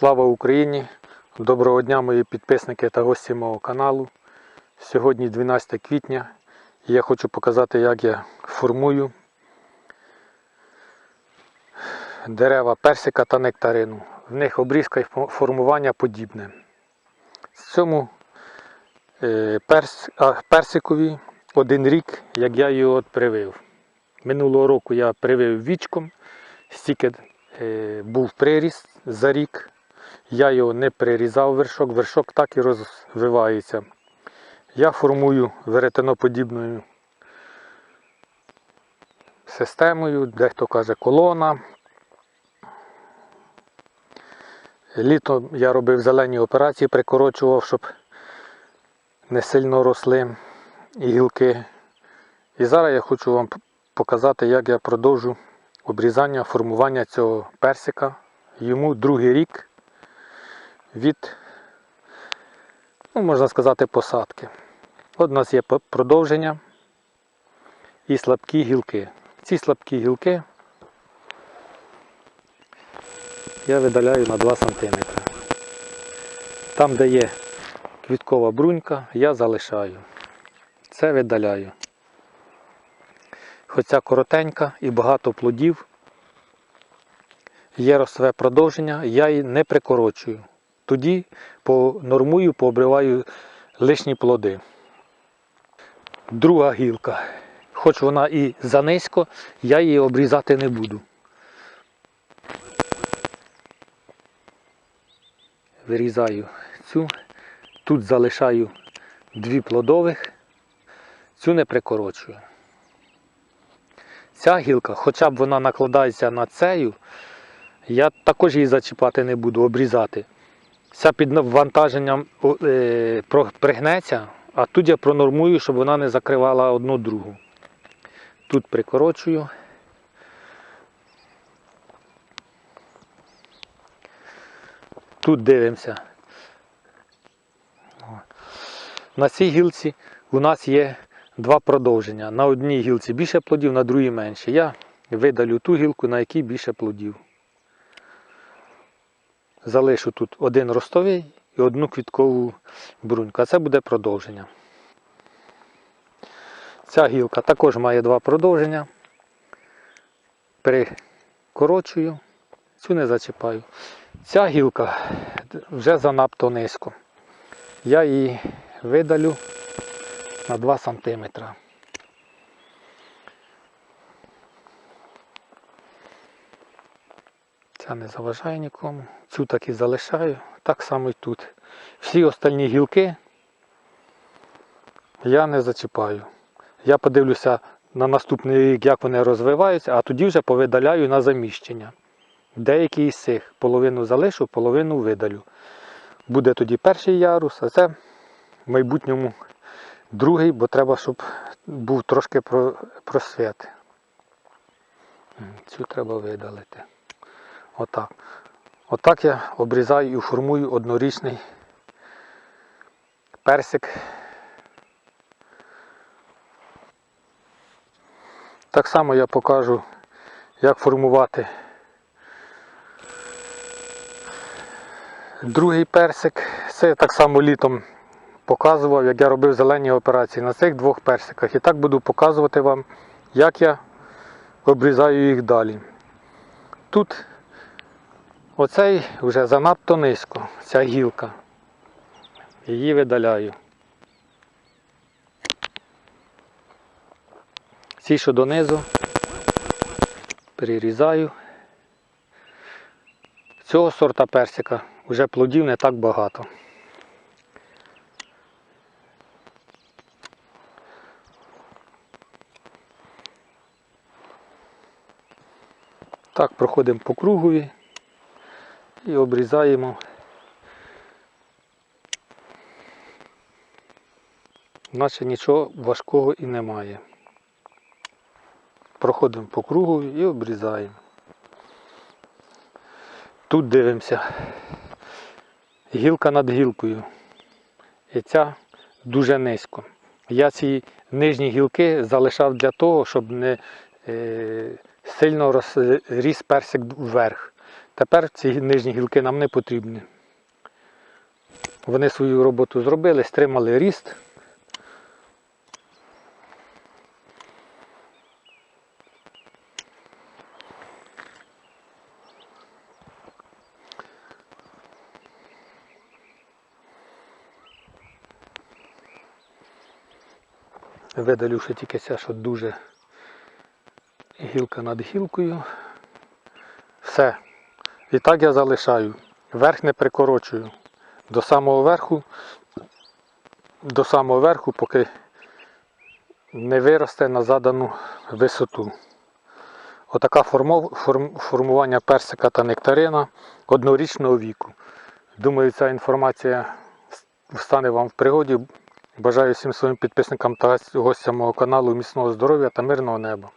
Слава Україні! Доброго дня, мої підписники та гості мого каналу. Сьогодні 12 квітня і я хочу показати, як я формую дерева персика та нектарину. В них обрізка і формування подібне. В цьому е, персикові один рік, як я його привив. Минулого року я привив вічком, стільки е, був приріст за рік. Я його не прирізав вершок, вершок так і розвивається. Я формую веретеноподібною системою, дехто каже колона. Літом я робив зелені операції, прикорочував, щоб не сильно росли гілки. І зараз я хочу вам показати, як я продовжу обрізання, формування цього персика. Йому другий рік від, ну, можна сказати, посадки. От у нас є продовження і слабкі гілки. Ці слабкі гілки я видаляю на 2 см. Там, де є квіткова брунька, я залишаю. Це видаляю. Хоча коротенька і багато плодів, є ростове продовження, я її не прикорочую. Тоді понормую, пообриваю лишні плоди. Друга гілка. Хоч вона і занизько, я її обрізати не буду. Вирізаю цю, тут залишаю дві плодових, цю не прикорочую. Ця гілка, хоча б вона накладається на цею, я також її зачіпати не буду, обрізати. Ця під навантаженням е, пригнеться, а тут я пронормую, щоб вона не закривала одну другу. Тут прикорочую. Тут дивимося. На цій гілці у нас є два продовження. На одній гілці більше плодів, на другій менше. Я видалю ту гілку, на якій більше плодів. Залишу тут один ростовий і одну квіткову бруньку. А це буде продовження. Ця гілка також має два продовження. Прикорочую, цю не зачіпаю. Ця гілка вже занадто низько. Я її видалю на 2 см. Ця не заважає нікому. Цю так і залишаю. Так само і тут. Всі остальні гілки я не зачіпаю. Я подивлюся на наступний рік, як вони розвиваються, а тоді вже повидаляю на заміщення. Деякі із цих половину залишу, половину видалю. Буде тоді перший ярус, а це в майбутньому другий, бо треба, щоб був трошки про- просвіт. Цю треба видалити. Отак. Отак я обрізаю і формую однорічний персик. Так само я покажу, як формувати другий персик. Це я так само літом показував, як я робив зелені операції на цих двох персиках. І так буду показувати вам, як я обрізаю їх далі. Тут оцей вже занадто низько, ця гілка. Її видаляю. Ці, що донизу, перерізаю. Цього сорта персика вже плодів не так багато. Так, проходимо по кругові і обрізаємо. Наче нічого важкого і немає. Проходимо по кругу і обрізаємо. Тут дивимося. Гілка над гілкою. І ця дуже низько. Я ці нижні гілки залишав для того, щоб не е, сильно розріс персик вверх. Тепер ці нижні гілки нам не потрібні. Вони свою роботу зробили, стримали ріст. Видалю ще тільки це, що дуже гілка над гілкою. Все. І так я залишаю. Верх не прикорочую. До самого верху, до самого верху, поки не виросте на задану висоту. Форм- формування персика та нектарина однорічного віку. Думаю, ця інформація стане вам в пригоді. Бажаю всім своїм підписникам та гостям мого каналу міцного здоров'я та мирного неба.